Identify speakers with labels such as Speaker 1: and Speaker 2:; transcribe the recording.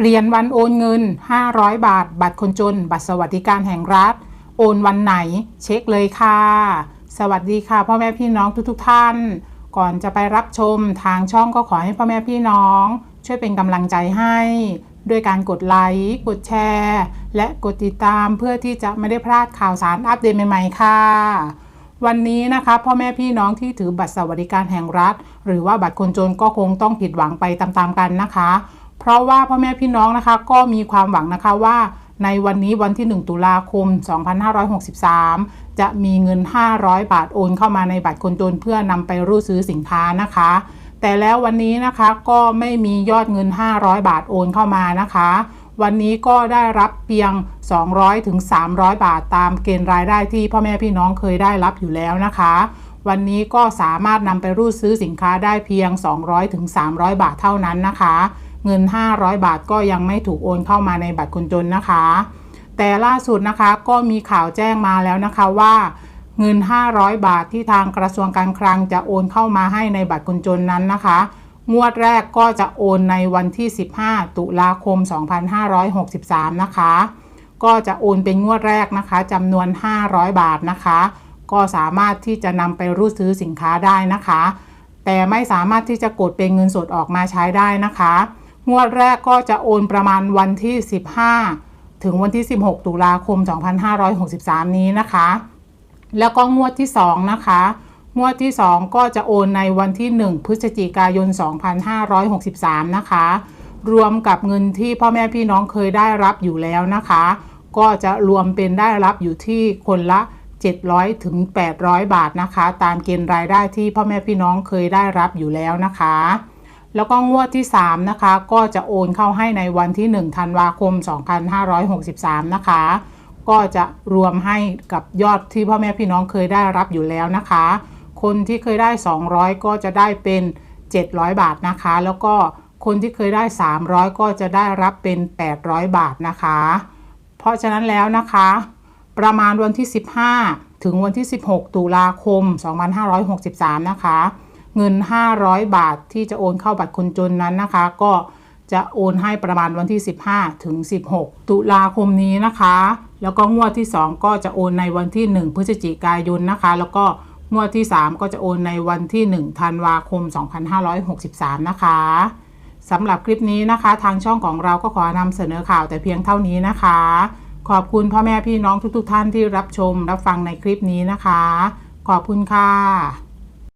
Speaker 1: เปลี่ยนวันโอนเงิน 500 บาท บัตรคนจน บัตรสวัสดิการแห่งรัฐ โอนวันไหน เช็คเลยค่ะ สวัสดีค่ะ พ่อแม่พี่น้องทุกๆทท่าน ก่อนจะไปรับชมทางช่องก็ขอให้พ่อแม่พี่น้อง ช่วยเป็นกำลังใจให้ ด้วยการกดไลค์กดแชร์ และกดติดตามเพื่อที่จะไม่ได้พลาดข่าวสารอัปเดตใหม่ๆค่ะวันนี้นะคะพ่อแม่พี่น้องที่ถือบัตรสวัสดิการแห่งรัฐ หรือว่าบัตรคนจนก็คงต้องผิดหวังไปตามๆกันนะคะ เพราะว่าพ่อแม่พี่น้องนะคะ ก็มีความหวังนะคะว่าในวันนี้วันที่ 1 ตุลาคม 2563 จะมีเงิน 500 บาทโอนเข้ามาในบัตรคนจนเพื่อนำไปรูดซื้อสินค้านะคะ แต่แล้ววันนี้นะคะก็ไม่มียอดเงิน 500 บาทโอนเข้ามานะคะ วันนี้ก็ได้รับเพียง 200ถึง300 บาทตามเกณฑ์รายได้ที่พ่อแม่พี่น้องเคยได้รับอยู่แล้วนะคะ วันนี้ก็สามารถนำไปรูดซื้อสินค้าได้เพียง 200ถึง300 บาทเท่านั้นนะคะ เงิน 500 บาทก็ยังไม่ถูกโอนเข้ามาในบัตรคนจนนะคะ แต่ล่าสุดนะคะก็มีข่าวแจ้งมาแล้วนะคะว่าเงิน 500 บาทที่ทางกระทรวงการคลังจะโอนเข้ามาให้ในบัตรคนจนนั้นนะคะ งวดแรกก็จะโอนในวันที่ 15 ตุลาคม 2563 นะคะ ก็จะโอนเป็นงวดแรกนะคะจำนวน 500 บาทนะคะ ก็สามารถที่จะนำไปรูดซื้อสินค้าได้นะคะ แต่ไม่สามารถที่จะกดเป็นเงินสดออกมาใช้ได้นะคะ งวดแรกก็จะโอนประมาณวันที่ 15 ถึงวันที่ 16 ตุลาคม 2563 นี้นะคะ แล้วก็งวดที่ 2 นะคะ งวดที่ 2 ก็จะโอนในวันที่ 1 พฤศจิกายน 2563 นะคะ รวมกับเงินที่พ่อแม่พี่น้องเคยได้รับอยู่แล้วนะคะ ก็จะรวมเป็นได้รับอยู่ที่คนละ 700 ถึง 800 บาทนะคะ ตามเกณฑ์รายได้ที่พ่อแม่พี่น้องเคยได้รับอยู่แล้วนะคะ แล้วก็งวดที่ 3 นะคะ ก็จะโอนเข้าให้ในวันที่ 1 ธันวาคม 2563 นะคะ ก็จะรวมให้กับยอดที่พ่อแม่พี่น้องเคยได้รับอยู่แล้วนะคะ คนที่เคยได้ 200 ก็จะได้เป็น 700 บาทนะคะ แล้วก็คนที่เคยได้ 300 ก็จะได้รับเป็น 800 บาทนะคะ เพราะฉะนั้นแล้วนะคะ ประมาณวันที่ 15 ถึงวันที่ 16 ตุลาคม 2563 นะคะ เงิน 500 บาทที่จะโอนเข้าบัตรคนจนนั้นนะคะ ก็จะโอนให้ประมาณวันที่ 15 ถึง 16 ตุลาคมนี้นะคะ แล้วก็งวดที่ 2 ก็จะโอนในวันที่ 1 พฤศจิกายนนะคะ แล้วก็งวดที่ 3 ก็จะโอนในวันที่ 1 ธันวาคม 2563 นะคะสำหรับคลิปนี้นะคะ ทางช่องของเราก็ขอนำเสนอข่าวแต่เพียงเท่านี้นะคะ ขอบคุณพ่อแม่พี่น้องทุกๆทท่านที่รับชมรับฟังในคลิปนี้นะคะ ขอบคุณค่ะ